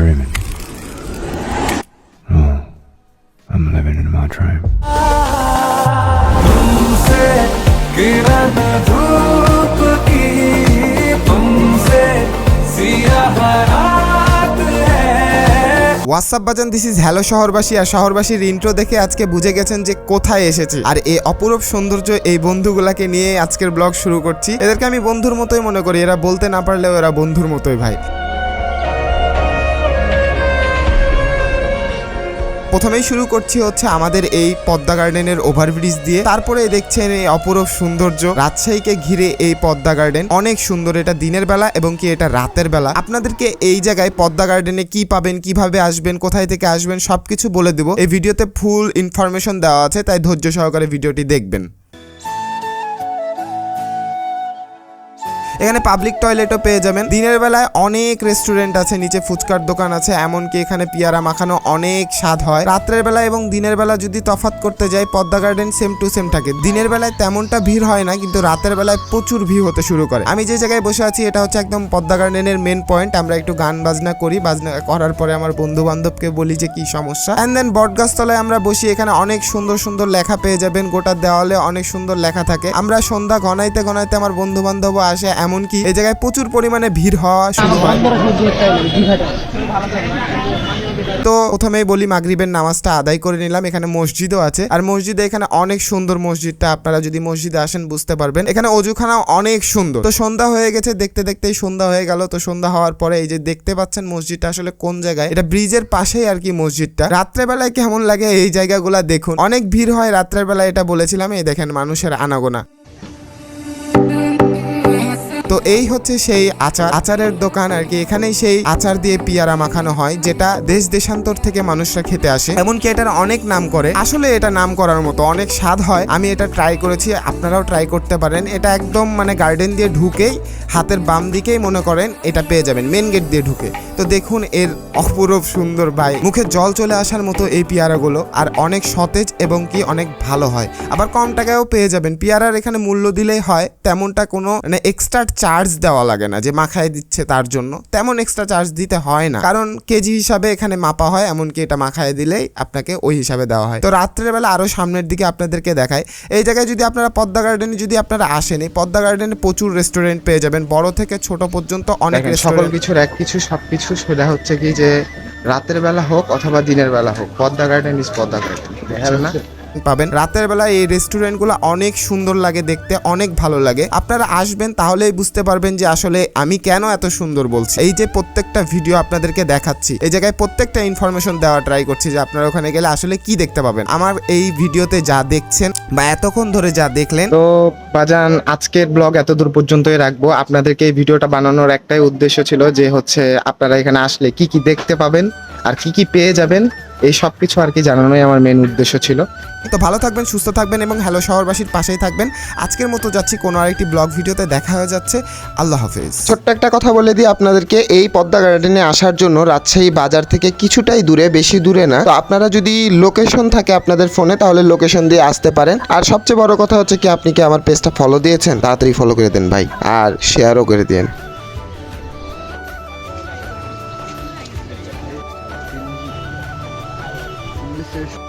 very. Oh, I'm living in my dream. WhatsApp বাজান this is hello শহরবাসী আর শহরবাসীর ইন্ট্রো দেখে আজকে বুঝে গেছেন যে কোথায় এসেছি। আর এই অপরূপ সৌন্দর্য এই বন্ধুগুলাকে নিয়ে আজকের ব্লগ শুরু করছি। এদেরকে আমি বন্ধুর মতোই মনে করি এরা বলতে না পারলেও এরা বন্ধুর মতোই ভাই। প্রথমেই শুরু করছি হচ্ছে আমাদের এই পদ্মা গার্ডেনের ওভারব্রিজ দিয়ে। তারপরে দেখছেন এই অপরূপ সৌন্দর্য, রাজশাহীকে ঘিরে এই পদ্মা গার্ডেন। অনেক সুন্দর, এটা দিনের বেলা এবং কি এটা রাতের বেলা। আপনাদেরকে এই জায়গায় পদ্মা গার্ডেনে কি পাবেন, কীভাবে আসবেন, কোথায় থেকে আসবেন, সবকিছু বলে দেবো। এই ভিডিওতে ফুল ইনফরমেশন দেওয়া আছে, তাই ধৈর্য সহকারে ভিডিওটি দেখবেন। এখানে পাবলিক টয়লেটও পেয়ে যাবেন। দিনের বেলায় অনেক রেস্টুরেন্ট আছে, নিচে ফুচকার দোকান আছে, এমনকি এখানে পিয়ারা মাখানো অনেক স্বাদ হয়। রাত্রের বেলা এবং দিনের বেলা যদি তফাৎ করতে যাই, Padma garden same to same থাকে। দিনের বেলায় তেমনটা ভিড় হয় না, কিন্তু রাতের বেলায় প্রচুর ভিড় হতে শুরু করে। আমি যে জায়গায় বসে আছি, এটা হচ্ছে একদম পদ্মা গার্ডেনের মেন পয়েন্ট আমরা একটু গান বাজনা করি, বাজনা করার পরে আমার বন্ধু বান্ধবকে বলি যে কি সমস্যা। অ্যান্ড দেন বটগাছতলায় আমরা বসি, এখানে অনেক সুন্দর সুন্দর লেখা পেয়ে যাবেন। গোটা দেওয়ালে অনেক সুন্দর লেখা থাকে। আমরা সন্ধ্যা ঘনাইতে ঘনাইতে আমার বন্ধু বান্ধব আসে এমনকি এই জায়গায় প্রচুর পরিমাণে ভিড় হওয়া শুরু হয়। তো প্রথমেই বলি, মাগরিবের নামাজটা আদায় করে নিলাম। এখানে মসজিদও আছে। আর মসজিদে এখানে অনেক সুন্দর মসজিদটা আপনারা যদি মসজিদে আসেন বুঝতে পারবেন। এখানে অজুখানা অনেক সুন্দর। তো সন্ধ্যা হয়ে গেছে, দেখতে দেখতেই সন্ধ্যা হয়ে গেল। তো সন্ধ্যা হওয়ার পরে এই যে দেখতে পাচ্ছেন মসজিদটা আসলে কোন জায়গায়? এটা ব্রিজের পাশেই আর কি মসজিদটা। রাত্রেবেলায় কেমন লাগে এই জায়গাগুলা দেখুন। অনেক ভিড় হয় রাত্রের বেলায় এটা বলেছিলাম। এই দেখেন মানুষের আনাগোনা। তো এই হচ্ছে সেই আচার, আচারের দোকান আর কি। এখানেই সেই আচার দিয়ে পিয়ারা মাখানো হয়, যেটা দেশ দেশান্তর থেকে মানুষরা খেতে আসে। এমনকি এটার অনেক নাম করে। আসলে এটা নাম করার মতো অনেক স্বাদ হয়। আমি এটা ট্রাই করেছি, আপনারাও ট্রাই করতে পারেন। এটা একদম মানে গার্ডেন দিয়ে ঢুকেই হাতের বাম দিকেই মনে করেন এটা পেয়ে যাবেন মেন গেট দিয়ে ঢুকে। তো দেখুন এর অপূরব সুন্দর ভাই মুখে জল চলে আসার মতো এই পেয়ারাগুলো আর অনেক সতেজ এবং কি অনেক ভালো হয়। আবার কম টাকায়ও পেয়ে যাবেন। পেয়ারার এখানে মূল্য দিলেই হয় তেমনটা কোনো মানে এক্সট্রা চার্জ দেওয়া লাগে না যে মাখায় দিচ্ছে তার জন্য। তেমন এক্সট্রা চার্জ দিতে হয় না। কারণ কেজি হিসাবে এখানে মাপা হয় এমনকি এটা মাখায় দিলেই আপনাকে ওই হিসাবে দেওয়া হয়। তো রাত্রের বেলা আরও সামনের দিকে আপনাদেরকে দেখায় এই জায়গায় যদি আপনারা পদ্মা গার্ডেনে যদি আপনারা আসেন এই পদ্মা গার্ডেনে প্রচুর রেস্টুরেন্ট পেয়ে যাবেন। বড় থেকে ছোট পর্যন্ত অনেক সকল কিছুর এক কিছু সব কিছু সবকিছু সেটা হচ্ছে কি যে রাতের বেলা হোক অথবা দিনের বেলা হোক, Padma garden is Padma garden না? পাবেন। রাতের বেলা এই রেস্টুরেন্টগুলো অনেক সুন্দর লাগে দেখতে, অনেক ভালো লাগে। আপনারা আসবেন, তাহলেই বুঝতে পারবেন যে আসলে আমি কেন এত সুন্দর বলছি। এই যে প্রত্যেকটা ভিডিও আপনাদেরকে দেখাচ্ছি, এই জায়গায় প্রত্যেকটা ইনফরমেশন দেওয়া ট্রাই করছি যে আপনারা ওখানে গেলে আসলে কি দেখতে পাবেন। আমার এই ভিডিওতে যা দেখছেন বা এতক্ষণ ধরে যা দেখলেন, তো বাজান, আজকের ব্লগ এত দূর পর্যন্তই রাখব। আপনাদেরকে এই ভিডিওটা বানানোর একটাই উদ্দেশ্য ছিল যে হচ্ছে আপনারা এখানে আসলে কি কি দেখতে পাবেন। আর কি কি পেয়ে যাবেন এই সব কিছু আর কি জানানোই আমার মেন উদ্দেশ্য ছিল। তো ভালো থাকবেন সুস্থ থাকবেন এবং হ্যালো শহরবাসীর পাশেই থাকবেন। আজকের মতো যাচ্ছি কোনো আরেকটি ব্লগ ভিডিওতে দেখা হয়ে যাচ্ছে। আল্লাহ হাফেজ। ছোট্ট একটা কথা বলে দিই আপনাদেরকে এই পদ্মা গার্ডেনে আসার জন্য রাজশাহী বাজার থেকে কিছুটাই দূরে বেশি দূরে না। তো আপনারা যদি লোকেশন থাকে আপনাদের ফোনে তাহলে লোকেশন দিয়ে আসতে পারেন। আর সবচেয়ে বড় কথা হচ্ছে কি আপনি কি আমার পেজটা ফলো দিয়েছেন? তাড়াতাড়ি ফলো করে দেন ভাই আর শেয়ারও করে দিন 是